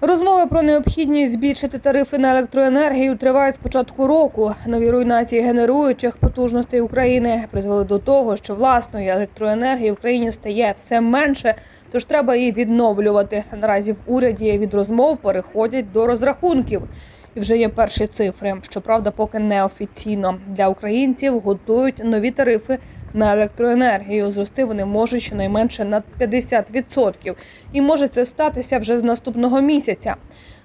Розмови про необхідність збільшити тарифи на електроенергію тривають з початку року. Нові руйнації генеруючих потужностей України призвели до того, що власної електроенергії в країні стає все менше, тож треба її відновлювати. Наразі в уряді від розмов переходять до розрахунків. Вже є перші цифри. Щоправда, поки неофіційно для українців готують нові тарифи на електроенергію. Зрости вони можуть щонайменше на 50%. І може це статися вже з наступного місяця.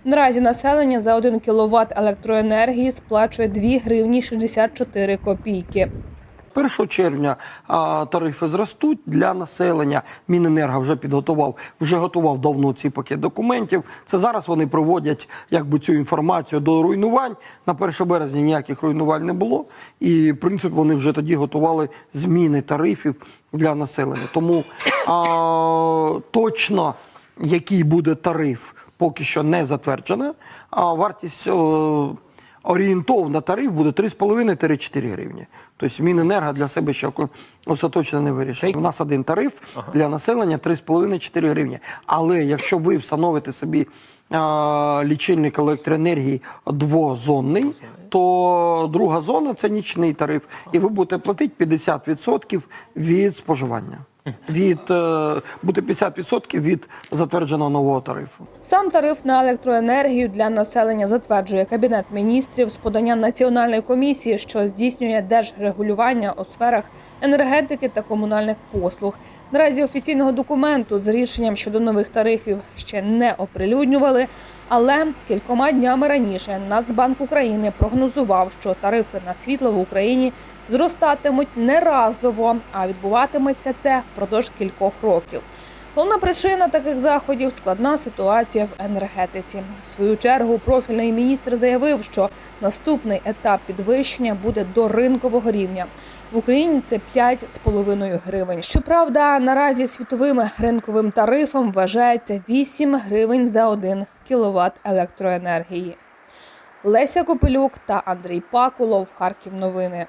Наразі населення за 1 кВт електроенергії сплачує 2 гривні 64 копійки. 1 червня а, тарифи зростуть для населення. Міненерго вже підготував, вже готував давно цей пакет документів. Це зараз вони проводять якби цю інформацію до руйнувань. На 1 березня ніяких руйнувань не було. І в принципі вони вже тоді готували зміни тарифів для населення. Тому а, точно який буде тариф, поки що не затверджено. А вартість. о, орієнтовна тариф буде 3,5-4 гривні. Тобто Міненерго для себе ще остаточно не вирішить. У нас один тариф для населення 3,5-4 гривні. Але якщо ви встановите собі а, лічильник електроенергії двозонний, то друга зона це нічний тариф, і ви будете платити 50% від споживання. Від е, буде 50% від затвердженого нового тарифу. Сам тариф на електроенергію для населення затверджує кабінет міністрів з подання національної комісії, що здійснює держрегулювання у сферах енергетики та комунальних послуг. Наразі офіційного документу з рішенням щодо нових тарифів ще не оприлюднювали. Але кількома днями раніше Нацбанк України прогнозував, що тарифи на світло в Україні зростатимуть не разово, а відбуватиметься це впродовж кількох років. Головна причина таких заходів складна ситуація в енергетиці. В свою чергу профільний міністр заявив, що наступний етап підвищення буде до ринкового рівня. В Україні це 5,5 гривень. Щоправда, наразі світовим ринковим тарифом вважається 8 гривень за 1 кВт електроенергії. Леся Копилюк та Андрій Пакулов. Харків. Новини.